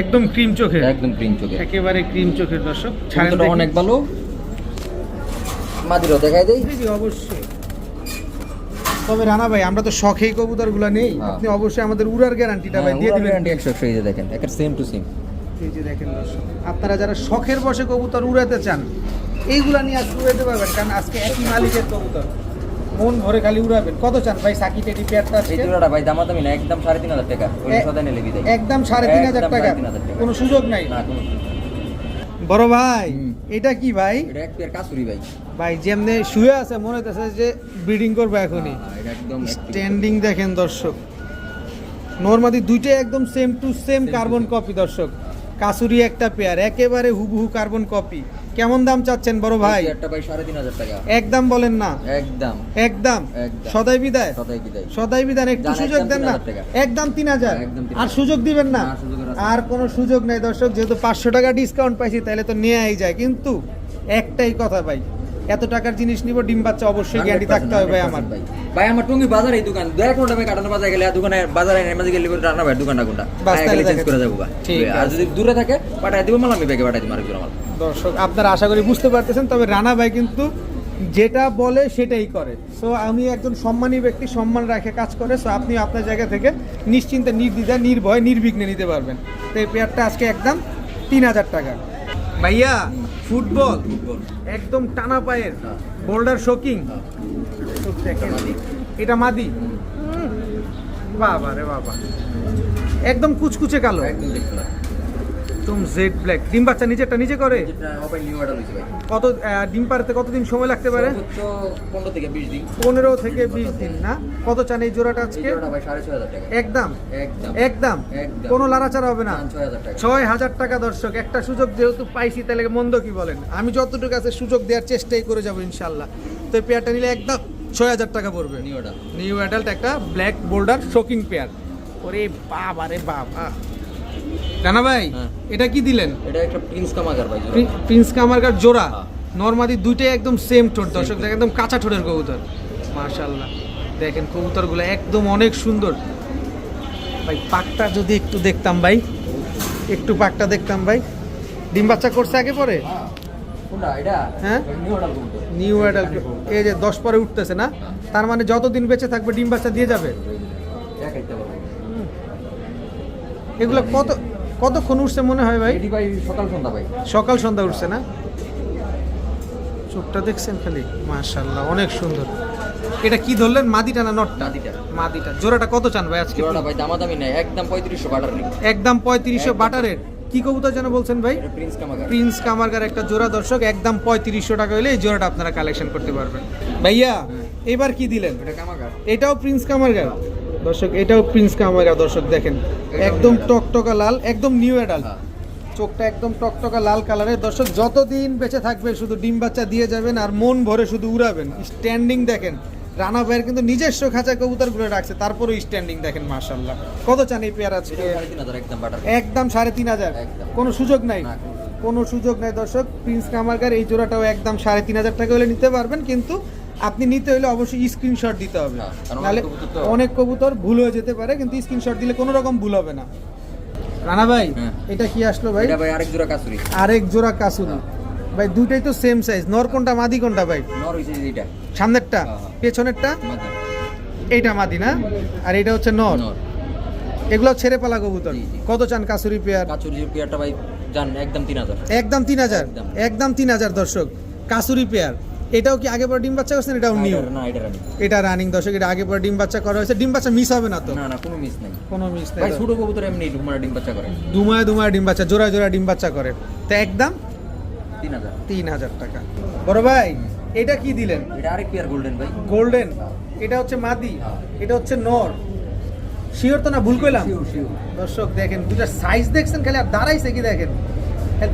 Speaker 1: একদম ক্রিম চোখের।
Speaker 2: একদম ক্রিম চোখে
Speaker 1: একেবারে ক্রিম চোখের দর্শক ছাড়েন
Speaker 2: অনেক ভালো। মাদিরও দেখাই দেই।
Speaker 1: অবশ্যই। তবে রানা ভাই আমরা তো শখেই কবুতরগুলো নেই।
Speaker 2: হ্যাঁ।
Speaker 1: আপনি অবশ্যই আমাদের উড়ার গ্যারান্টিটা ভাই দিয়ে দিবেন।
Speaker 2: গ্যারান্টি 100 এই যে দেখেন একের সেম টু সেম
Speaker 1: এই যে দেখেন দর্শক আপনারা যারা শখের বসে কবুতর উড়াতে চান এইগুলা নিয়ে আজকে উড়াতে পারবেন কারণ আজকে একই মালিকের কবুতর। মন ভরে খালি উড়াবেন। কত চান ভাই? সাকি টেডি পেয়ারটা আজকে
Speaker 2: জোড়াটা ভাই দামাদামি না একদম সাড়ে তিন হাজার টাকা। ওই
Speaker 1: এ-
Speaker 2: সদাই নিলে বিদায়।
Speaker 1: একদম সাড়ে তিন হাজার
Speaker 2: একদম
Speaker 1: টাকা।
Speaker 2: তিন হাজার টাকা।
Speaker 1: কোনো সুযোগ নাই।
Speaker 2: না কোনো
Speaker 1: বড় ভাই এটা কি ভাই?
Speaker 2: এটা এক পেয়ার কাসুরি ভাই।
Speaker 1: ভাই যেমনি শুয়ে আছে মনে হতেছে যে ব্রিডিং করবে এখনই।
Speaker 2: হ্যাঁ, একদম
Speaker 1: স্ট্যান্ডিং দেখেন দর্শক। নর্মাদি দুইটাই একদম same to same carbon copy দর্শক। কাসুরি একটা পেয়ার একেবারে হুবহু কার্বন কপি কেমন দাম চাচ্ছেন বড় ভাই? একদম বলেন না।
Speaker 2: একদম।
Speaker 1: একদম। সদাই বিদায়।
Speaker 2: সদাই বিদায়।
Speaker 1: একটু সুযোগ দেন না।
Speaker 2: 3000 টাকা।
Speaker 1: একদম তিন হাজার।
Speaker 2: 3000
Speaker 1: আর সুযোগ দিবেন না। আর কোনো সুযোগ নেই দর্শক যেহেতু পাঁচশো টাকা ডিসকাউন্ট পাইছি তাহলে তো নেওয়াই যায়। কিন্তু একটাই কথা ভাই এত টাকার জিনিস নিব ডিম বাচ্চা অবশ্যই গ্যারান্টি থাকতে হবে ভাই আমার।
Speaker 2: ভাই ভাই আমার টঙ্গি বাজার এই দোকান। দেড় ঘণ্টা ভাই কাটানো বাজার গেলে দোকানে বাজারে নেমে গেলে রান্না ভাই দোকানটা কোনটা?
Speaker 1: বাস তাহলে
Speaker 2: চেঞ্জ করে যাব গা।
Speaker 1: ঠিক
Speaker 2: আর যদি দূরে থাকে পাঠাই দিব মাল আমি ব্যাগে পাঠাই দিব আরেকজন আমার
Speaker 1: দর্শক আপনারা আশা করি বুঝতে পারতেছেন তবে রানা ভাই কিন্তু যেটা বলে সেটাই করে। সো আমি একজন সম্মানী ব্যক্তি সম্মান রাখে কাজ করে সো আপনি আপনার জায়গা থেকে নিশ্চিন্তে নির্দ্বিধায় নির্ভয় নির্বিঘ্নে নিতে পারবেন। তো এই পেয়ারটা আজকে একদম তিন হাজার টাকা। ভাইয়া ফুটবল? একদম টানা পায়ের।
Speaker 2: হ্যাঁ।
Speaker 1: বোল্ডার শোকিং এটা মাদি। বাবা রে বাবা। একদম কুচকুচে কালো।
Speaker 2: একদম
Speaker 1: একদম জেড ব্ল্যাক ডিম বাচ্চা নিজেরটা নিজে করে? কত ডিম পারতে কতদিন সময় লাগতে পারে?
Speaker 2: পনেরো থেকে বিশ দিন।
Speaker 1: পনেরো থেকে বিশ দিন না? কত চান এই জোড়াটা আজকে? একদম?
Speaker 2: একদম।
Speaker 1: কোনো লাড়াচাড়া হবে না?
Speaker 2: ছয় হাজার টাকা।
Speaker 1: দর্শক একটা সুযোগ যেহেতু পাইছি তাহলে মন্দ কি বলেন? আমি যতটুকু আছে সুযোগ দেওয়ার চেষ্টাই করে যাব ইনশাল্লাহ তো এই পেয়ারটা নিলে একদম ছয় হাজার টাকা পড়বে।
Speaker 2: নিউ
Speaker 1: অ্যাডাল্ট একটা ব্ল্যাক বোল্ডার শোকিং পেয়ার ওরে বাবা রে বাবা। রানা ভাই
Speaker 2: হ্যাঁ।
Speaker 1: এটা কি দিলেন?
Speaker 2: এটা একটা প্রিন্স কামাগার ভাই
Speaker 1: প্রিন্স কামারগার জোড়া?
Speaker 2: হ্যাঁ।
Speaker 1: নর্মাদি দুইটাই একদম সেম ঠোঁট দর্শক দেখেন একদম কাঁচা ঠোঁটের কবুতর। মাশাল্লাহ দেখেন কবুতরগুলো একদম অনেক সুন্দর। ভাই পাকটা যদি একটু দেখতাম ভাই একটু পাকটা দেখতাম ভাই। ডিম বাচ্চা করছে আগে পরে? হ্যাঁ?
Speaker 2: নিউ
Speaker 1: অ্যাডাল এই যে দশ পরে উঠতেছে না? তার মানে যতদিন বেঁচে থাকবে ডিম বাচ্চা দিয়ে যাবে? এগুলো কত কতক্ষণ উঠছে মনে হয় ভাই?
Speaker 2: ভাই সকাল সন্ধ্যা ভাই।
Speaker 1: সকাল সন্ধ্যা উঠছে না? চোখটা দেখছেন খালি? মাশাল্লাহ অনেক সুন্দর। এটা কি ধরলেন? মাদিটা না নটটা? মাদিটা। জোড়াটা কত চান ভাই আজকে?
Speaker 2: জোড়াটা ভাই দামাদামি নেই একদম পঁয়ত্রিশশো বাটার নেই।
Speaker 1: একদম পঁয়ত্রিশশো বাটারের। কি কবুতর যেন বলছেন ভাই?
Speaker 2: প্রিন্স কামাগার।
Speaker 1: প্রিন্স কামারগার একটা জোড়া দর্শক একদম পঁয়ত্রিশশো টাকা হলে এই জোড়াটা আপনারা কালেকশন করতে পারবেন। ভাইয়া এবার কি দিলেন?
Speaker 2: এটা কামাগার।
Speaker 1: এটাও প্রিন্স কামারগার দর্শক এটাও প্রিন্স কামারগার দর্শক দেখেন। একদম টকটকা লাল একদম নিউ
Speaker 2: হ্যাঁ।
Speaker 1: চোখটা একদম টকটকা লাল কালারের দর্শক যতদিন বেঁচে থাকবে শুধু ডিম বাচ্চা দিয়ে যাবেন আর মন ভরে শুধু উড়াবেন। স্ট্যান্ডিং দেখেন। রানা ভাইয়ের কিন্তু নিজস্ব খাঁচা কবুতরগুলো রাখছে তারপরেও স্ট্যান্ডিং দেখেন মাশাল্লাহ কত চান এই পেয়ার
Speaker 2: হাজার একদম
Speaker 1: সাড়ে তিন হাজার।
Speaker 2: একদম।
Speaker 1: কোনো সুযোগ নাই। কোনো সুযোগ নাই। দর্শক। প্রিন্স কামারগার এই জোড়াটাও একদম সাড়ে তিন হাজার টাকা হলে নিতে পারবেন কিন্তু আপনি নিতে হলে অবশ্যই স্ক্রিনশট দিতে হবে।
Speaker 2: হ্যাঁ,
Speaker 1: নাহলে
Speaker 2: অনেক কবুতর
Speaker 1: ভুল হয়ে যেতে পারে কিন্তু স্ক্রিনশট দিলে কোনো রকম ভুল হবে না। রানা ভাই
Speaker 2: হ্যাঁ।
Speaker 1: এটা কি আসলো ভাই?
Speaker 2: এটা ভাই আরেক জোড়া কাসুরি।
Speaker 1: আরেক জোড়া কাসুরি। ভাই দুইটাই তো সেম সাইজ নর কোনটা মাদি কোনটা ভাই?
Speaker 2: নর হইছে এটা।
Speaker 1: সামনেরটা?
Speaker 2: হ্যাঁ, হ্যাঁ।
Speaker 1: পেছনেরটা? এইটা মাদি না? আর এটা হচ্ছে নর। এগুলো ছেড়ে পালা কবুতর। কত চান কাসুরি পেয়ার?
Speaker 2: কাচুরি পেয়ারটা ভাই জান একদম তিন হাজার।
Speaker 1: একদম তিন হাজার?
Speaker 2: একদম।
Speaker 1: একদম তিন হাজার দর্শক। কাসুরি পেয়ার। এটাও কি আগে পরে ডিম বাচ্চা করছেন? এটাও নিউ
Speaker 2: না এটা রানি
Speaker 1: এটা রানিং দর্শক এটা আগে পরে ডিম বাচ্চা করা হয়েছে। ডিম বাচ্চা মিস হবে না তো?
Speaker 2: না না কোনো মিস নাই।
Speaker 1: কোনো মিস নেই
Speaker 2: ভাই ছোট কবুতর এমনি ডুমারা ডিম বাচ্চা করে।
Speaker 1: দুমায় দুমায় ডিম বাচ্চা জোড়া জোড়া ডিম বাচ্চা করে। তো একদম
Speaker 2: তিন হাজার।
Speaker 1: তিন হাজার টাকা। বড় ভাই এটা কি দিলেন?
Speaker 2: এটা আরেক পেয়ার গোল্ডেন ভাই।
Speaker 1: গোল্ডেন এটা হচ্ছে মাদি এটা হচ্ছে নর। শিওর তো না? ভুল কইলাম? দর্শক দেখেন দুটার সাইজ দেখছেন খালি আর দাঁড়াইছে কি দেখেন?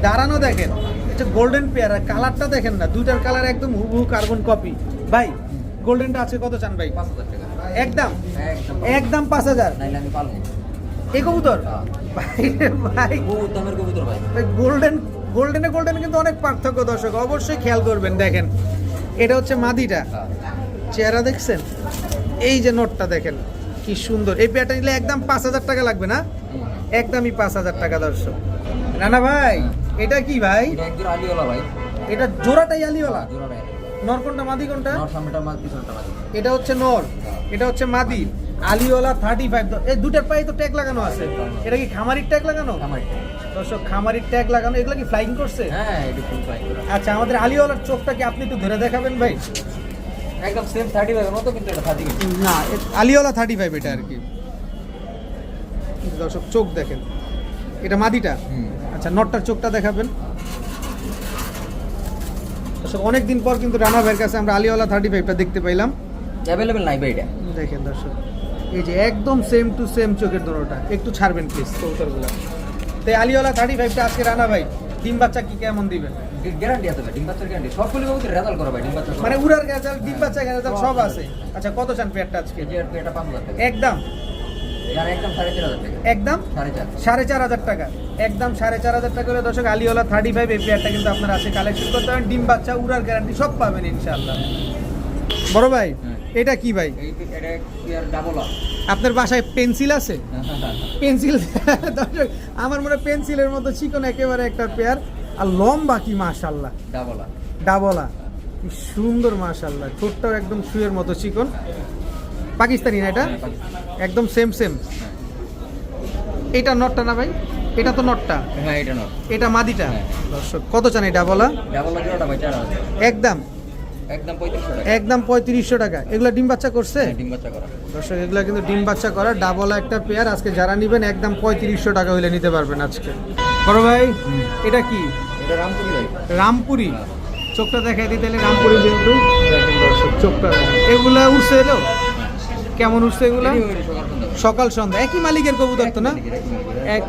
Speaker 1: দাঁড়ানো দেখেন। এটা গোল্ডেন পেয়ার আর কালারটা দেখেন না দুইটার কালার একদম হুবহু কার্বন কপি ভাই গোল্ডেনটা আছে কত চান ভাই? একদম?
Speaker 2: একদম।
Speaker 1: পাঁচ হাজার? এই কবুতর?
Speaker 2: হ্যাঁ।
Speaker 1: ভাই ভাই।
Speaker 2: কবুতর ভাই।
Speaker 1: গোল্ডেন গোল্ডেনে গোল্ডেন কিন্তু অনেক পার্থক্য দর্শক। অবশ্যই খেয়াল করবেন দেখেন। এটা হচ্ছে মাদিটা।
Speaker 2: হ্যাঁ।
Speaker 1: চেহারা দেখছেন? এই যে নোটটা দেখেন কি সুন্দর। এই পেয়ারটা নিলে একদম পাঁচ হাজার টাকা লাগবে না? একদমই পাঁচ হাজার টাকা দর্শক। রানা ভাই এটা কি ভাই?
Speaker 2: এটা একজন আলিওলা ভাই।
Speaker 1: এটা জোড়াটাই আলিওয়ালা?
Speaker 2: জোড়া ভাই
Speaker 1: নর কোনটা মাদি কোনটা
Speaker 2: নর সামনেটা মাছ পিছনটা মাছ
Speaker 1: এটা হচ্ছে নর এটা হচ্ছে মাদি। আলিওয়ালা থার্টি ফাইভ এই দুটার পায়ে তো ট্যাগ লাগানো আছে। এটা কি খামারির ট্যাগ লাগানো? দর্শক খামারির ট্যাগ লাগানো এগুলো কি ফ্লাইং করছে?
Speaker 2: হ্যাঁ
Speaker 1: আচ্ছা আমাদের আলিওয়ালার চোখটাকে আপনি একটু ধরে দেখাবেন ভাই?
Speaker 2: একদম সেম থার্টি ফাইভের মতো কিন্তু এটা থার্টি
Speaker 1: না আলিওয়ালা থার্টি ফাইভ এটা আর কি। দর্শক চোখ দেখেন। এটা মাদিটা? আচ্ছা নটটার চোখটা দেখাবেন। দর্শক অনেকদিন পর কিন্তু রানা ভাইয়ের কাছে আমরা আলিওয়ালা থার্টি ফাইভটা দেখতে পাইলাম।
Speaker 2: অ্যাভেলেবেল নাই ভাই এটা।
Speaker 1: দেখেন দর্শক এই যে একদম সেম টু সেম চোখের দোনোটা একটু ছাড়বেন প্লিজ কবুতরগুলো। তো আলিওয়ালা থার্টি ফাইভটা আজকে রানা ভাই ডিম বাচ্চা কি কেমন দিবেন?
Speaker 2: গ্যারান্টি আছে ডিম বাচ্চার গ্যারান্টি সবগুলো রেজাল্ট করা ভাই ডিম বাচ্চা
Speaker 1: মানে উড়ার গেজাল ডিম বাচ্চা গেজাল সব আছে। আচ্ছা কত চান পেয়ারটা আজকে?
Speaker 2: এটা পাঁচ হাজার
Speaker 1: একদম।
Speaker 2: একদম? সাড়ে চার। হাজার টাকা।
Speaker 1: একদম
Speaker 2: সাড়ে চার
Speaker 1: হাজার টাকা হলে দর্শক থার্টি ফাইভ এই পেয়ারটা কিন্তু আপনারা আছে কালেকশন করতে পারেন। ডিম বাচ্চা উড়ার গ্যারান্টি সব পাবেন ইনশাআল্লাহ। বড় ভাই
Speaker 2: হ্যাঁ।
Speaker 1: এটা কি ভাই? আপনার বাসায় পেন্সিল আছে? [laughs] পেন্সিল আমার মনে পেন্সিলের মতো চিকন একেবারে একটা পেয়ার আর লম্বা কি মাশাল্লাহ
Speaker 2: ডাবল
Speaker 1: ডাবলা কি সুন্দর মাশাল্লাহ ঠোঁটটাও একদম শুয়ের মতো চিকন। পাকিস্তানি না এটা? একদম সেম সেম এটা নটটা না ভাই? এটা তো নটটা।
Speaker 2: হ্যাঁ এটা নট।
Speaker 1: এটা মাদিটা।
Speaker 2: হ্যাঁ।
Speaker 1: দর্শক কত চান এই ডাবলা
Speaker 2: ডাবল জোড়াটা ভাই চার হাজার।
Speaker 1: একদম।
Speaker 2: একদম পঁয়ত্রিশশো টাকা।
Speaker 1: একদম পঁয়ত্রিশশো টাকা। এগুলো ডিম বাচ্চা করছে?
Speaker 2: হ্যাঁ, ডিম বাচ্চা করা।
Speaker 1: দর্শক এগুলো কিন্তু ডিম বাচ্চা করা ডাবলা একটা পেয়ার আজকে যারা নেবেন একদম পঁয়ত্রিশশো টাকা হইলে নিতে পারবেন আজকে। বড় ভাই এটা কি?
Speaker 2: এটা রামপুরি ভাই।
Speaker 1: রামপুরি?
Speaker 2: হ্যাঁ।
Speaker 1: চোখটা দেখাই দিতে হলে রামপুরি যেহেতু। দেখেন দর্শক চোখটা। এগুলা উঠছে এলো? কেমন উঠছে এগুলা?
Speaker 2: সকাল সন্ধ্যা।
Speaker 1: একই মালিকের কবুতর তো না?
Speaker 2: এক।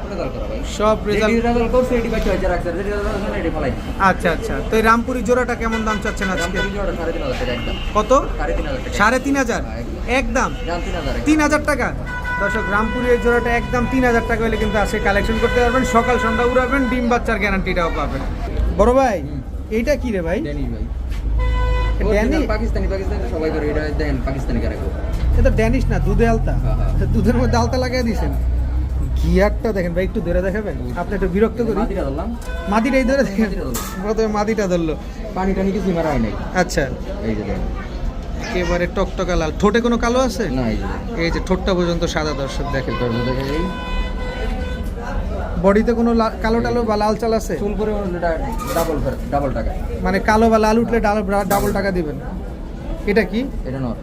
Speaker 1: সব রেজাল্ট। আচ্ছা আচ্ছা। তো এই রামপুরি জোড়াটা কেমন দাম চাচ্ছেন আজকে। কত?
Speaker 2: সাড়ে তিন হাজার হ্যাঁ,
Speaker 1: একদম।
Speaker 2: তিন হাজার একদম।
Speaker 1: তিন হাজার টাকা? দর্শক রামপুরি এই জোড়াটা একদম তিন হাজার টাকা হলে কিন্তু আজকে কালেকশন করতে পারবেন। সকাল সন্ধ্যা উড়াবেন ডিম বাচ্চার গ্যারান্টিটাও পাবেন। বড় ভাই এইটা কি রে ভাই?
Speaker 2: ড্যানি ভাই। পাকিস্তানি পাকিস্তানি সবাই করে এটা দেন পাকিস্তানি গো।
Speaker 1: এটা ড্যানিশ না দুধে আলতা।
Speaker 2: হ্যাঁ, হ্যাঁ।
Speaker 1: দুধের মধ্যে আলতা লাগিয়ে দিয়েছেন গিয়ারটা দেখেন ভাই একটু ধরে দেখাবেন? আপনি একটু বিরক্ত করি। মাদিটাই ধরে দেখেন। প্রথমে মাদিটা ধরলো।
Speaker 2: পানি টানি কিছু মারা হয় নাই।
Speaker 1: আচ্ছা।
Speaker 2: এই যে দেখেন।
Speaker 1: একেবারে টকটকা লাল। ঠোঁটে কোনো কালো আছে?
Speaker 2: না এই যে
Speaker 1: ঠোঁটটা পর্যন্ত সাদা দর্শক দেখেন। বডিতে কোনো কালো টালো বা লাল চাল আছে?
Speaker 2: চুল করে ডাবল ডাবল টাকা।
Speaker 1: মানে কালো বা লাল উঠলে ডাবল টাকা দিবেন। এটা কি?
Speaker 2: এটা নট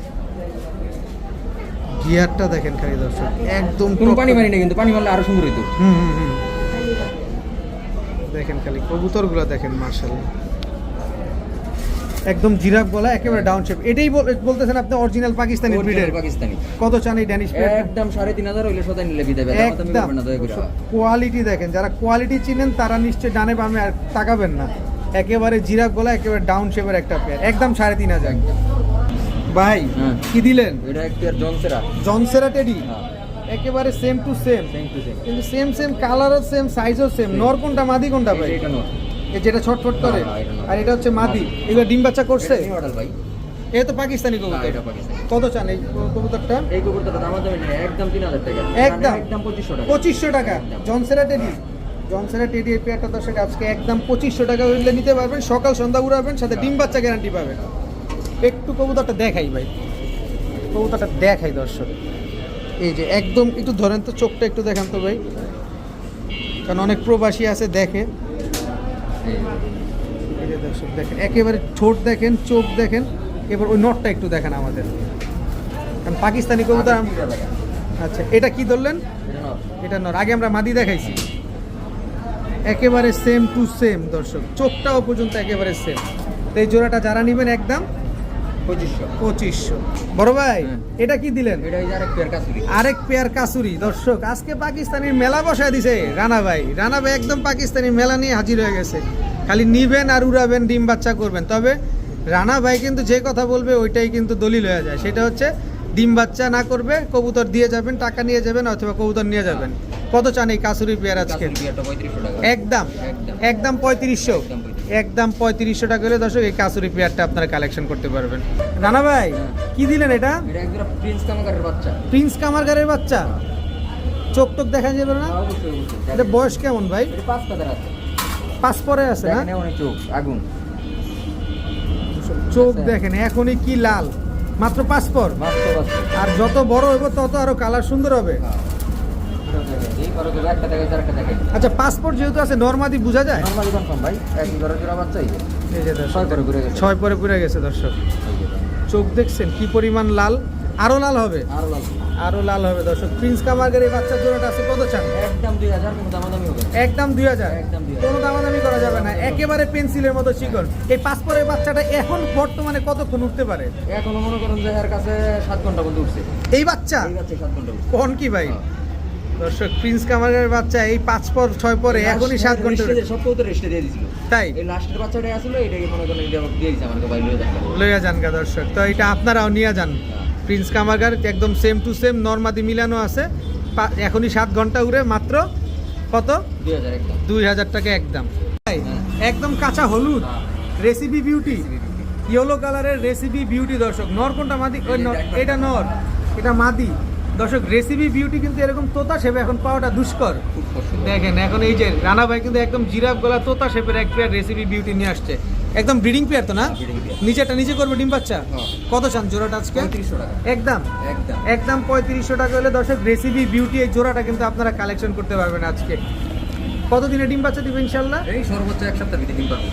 Speaker 1: গিয়ারটা দেখেন খালি দর্শক একদম
Speaker 2: কোনো পানি মারি না কিন্তু পানি মারলে আরও সুন্দর হইতো।
Speaker 1: হুম হুম হুম। দেখেন খালি কবুতরগুলো দেখেন মার্শাল্লাহ একদম জিরাফ গলা একেবারে ডাউন শেপ এটাই বল- বলতেছেন আপনি অরিজিনাল পাকিস্তানি ব্রিডের
Speaker 2: পাকিস্তানি।
Speaker 1: কত চান এই ড্যানিশ
Speaker 2: একদম সাড়ে তিন হাজার হইলে সদাই নিলে বিদায় বেলা। কথা
Speaker 1: একদম।
Speaker 2: দয়া
Speaker 1: কোয়ালিটি দেখেন যারা কোয়ালিটি চিনেন তারা নিশ্চয়ই ডানে বামে আর তাকাবেন না। একেবারে জিরাফ গলা একেবারে ডাউন শেপের একটা পেয়ার একদম সাড়ে তিন হাজার।
Speaker 2: একদম।
Speaker 1: ভাই
Speaker 2: হ্যাঁ।
Speaker 1: কি দিলেন?
Speaker 2: এটা একটা জনসেরা।
Speaker 1: জনসেরা টেডি
Speaker 2: হ্যাঁ।
Speaker 1: একেবারে same to same
Speaker 2: same to same
Speaker 1: কিন্তু সেম সেম কালারও সেম সাইজও সেম নর কোনটা মাদি কোনটা ভাই?
Speaker 2: এটা নট
Speaker 1: যেটা ছটফট করে।
Speaker 2: হ্যাঁ,
Speaker 1: আর এটা হচ্ছে মাদি। এগুলো ডিম বাচ্চা করছে?
Speaker 2: ভাই?
Speaker 1: এ তো পাকিস্তানি কবুতর।
Speaker 2: এটা পাকিস্তানি।
Speaker 1: কত চান এই কবুতরটা?
Speaker 2: এই কুকুরটার দাম আছে একদম তিন হাজার টাকা।
Speaker 1: একদম?
Speaker 2: একদম পঁচিশশো টাকা।
Speaker 1: পঁচিশশো টাকা। জনসেরা টেডি জনসেরা টেডি এই পেয়ারটা দর্শক আজকে একদম পঁচিশশো টাকা হইলে নিতে পারবেন। সকাল সন্ধ্যা উড়াবেন সাথে ডিম বাচ্চা গ্যারান্টি পাবেন। একটু কবুতরটা দেখাই ভাই। কবুতরটা দেখাই দর্শক। এই যে একদম একটু ধরেন তো চোখটা একটু দেখান তো ভাই। কারণ অনেক প্রবাসী আছে, দেখে। দর্শক দেখেন, একেবারে ঠোঁট দেখেন, চোখ দেখেন। এবার ওই নটটা একটু দেখেন আমাদের। কারণ পাকিস্তানি কবুতর। আচ্ছা এটা কি ধরলেন।
Speaker 2: এটা
Speaker 1: নর। আগে আমরা মাদি দেখাইছি। একেবারে সেম টু সেম দর্শক। চোখটাও পর্যন্ত একেবারে সেম তো এই জোড়াটা যারা নেবেন একদম
Speaker 2: পঁচিশশো।
Speaker 1: বড় ভাই
Speaker 2: হ্যাঁ।
Speaker 1: এটা কি দিলেন?
Speaker 2: আরেক পেয়ার
Speaker 1: কাসুরি। দর্শক আজকে পাকিস্তানির মেলা বসায় দিছে রানা ভাই। রানা ভাই একদম পাকিস্তানি মেলা নিয়ে হাজির হয়ে গেছে। খালি নিবেন আর উড়াবেন ডিম বাচ্চা করবেন। তবে রানা ভাই কিন্তু যে কথা বলবে ওইটাই কিন্তু দলিল হয়ে যায়। সেটা হচ্ছে ডিম বাচ্চা না করবে কবুতর দিয়ে যাবেন টাকা নিয়ে যাবেন অথবা কবুতর নিয়ে যাবেন। কত চান এই কাসুরি পেয়ার আজকে? একদম।
Speaker 2: একদম
Speaker 1: পঁয়ত্রিশশো।
Speaker 2: একদম 3500
Speaker 1: পঁয়ত্রিশশো টাকা করে দর্শক এই কাসুরি পেয়ারটা আপনারা কালেকশন করতে পারবেন। রানা ভাই
Speaker 2: হ্যাঁ।
Speaker 1: কি দিলেন এটা?
Speaker 2: প্রিন্স কামাকারের বাচ্চা।
Speaker 1: প্রিন্স কামারগারের বাচ্চা? চোখ টোক দেখা যাবে না?
Speaker 2: হ্যাঁ,
Speaker 1: এটা বয়স কেমন ভাই?
Speaker 2: পাঁচ
Speaker 1: পরে আছে না?
Speaker 2: চোখ আগুন।
Speaker 1: চোখ দেখেন এখনই কি লাল। মাত্র পাঁচ পর? আর যত বড় হইব তত আরও কালার সুন্দর হবে। আচ্ছা পাসপোর্ট যেহেতু আছে নর্মাদি বোঝা যায়?
Speaker 2: নর্মালি কনফার্ম ভাই। একই ঘরে জোড়া বাচ্চা এই যে। ছয় করে ঘুরে গেছে।
Speaker 1: ছয় পরে পুরে গেছে দর্শক। চোখ দেখছেন কি পরিমাণ লাল? আরও লাল হবে?
Speaker 2: আরও লাল।
Speaker 1: আরও লাল হবে দর্শক। প্রিন্স কামার্গের এই বাচ্চা জোড়াটা আছে কত চান?
Speaker 2: একদম দুই হাজার কোনো দামাদামি হবে
Speaker 1: একদম দুই হাজার?
Speaker 2: একদম 2000
Speaker 1: কোনো দামাদামি করা যাবে না। একেবারে পেন্সিলের মতো চিকন এই পাসপোর্টের বাচ্চাটা এখন বর্তমানে কতক্ষণ উঠতে পারে?
Speaker 2: এখনও মনে করেন যে এর কাছে সাত ঘণ্টা পর্যন্ত উঠছে।
Speaker 1: এই বাচ্চা?
Speaker 2: এই বাচ্চা সাত ঘণ্টা
Speaker 1: কোন কি ভাই? দর্শক প্রিন্স কামারের বাচ্চা এই পাঁচ পর ছয় পরে এখনই সাত ঘণ্টা
Speaker 2: রেস্টে- রেস্টে দিয়ে দিছিল
Speaker 1: তাই?
Speaker 2: এই লাস্টের বাচ্চাটা আসলে এটাকে মনে করেন দিয়ে দিছে আমাকে বাইরে
Speaker 1: লইয়া যান গা দর্শক। তো এটা আপনারাও নিয়ে যান। প্রিন্স কামারগার একদম সেম টু সেম নর্মাদি মিলানো আছে। এখনই সাত ঘণ্টা উড়ে মাত্র কত?
Speaker 2: দুই হাজার
Speaker 1: টাকা একদম। একদম কাঁচা হলুদ। রেসিপি বিউটি ইয়েলো কালারের রেসিপি বিউটি দর্শক। নর কোনটা মাদি? এটা নর। এটা মাদি। দর্শক রেসিপি বিউটি কিন্তু এরকম তোতা সেবে এখন পাওয়াটা দুষ্কর। দেখেন এখন এই যে রানা ভাই কিন্তু একদম জিরাফ গলা তোতা শেপের এক পেয়ার রেসিপি বিউটি নিয়ে আসছে। একদম ব্রিডিং পেয়ার তো না?
Speaker 2: pair।
Speaker 1: নিচেটা নিচে করবে ডিম বাচ্চা?
Speaker 2: হ্যাঁ।
Speaker 1: কত চান জোড়াটা আজকে? একদম।
Speaker 2: একদম।
Speaker 1: একদম পঁয়ত্রিশশো টাকা হলে দর্শক রেসিপি বিউটি এই জোড়াটা কিন্তু আপনারা কালেকশন করতে পারবেন আজকে। কতদিনে ডিম বাচ্চা দিবে ইনশাল্লাহ?
Speaker 2: এই সর্বোচ্চ এক সপ্তাহ ডিম পারব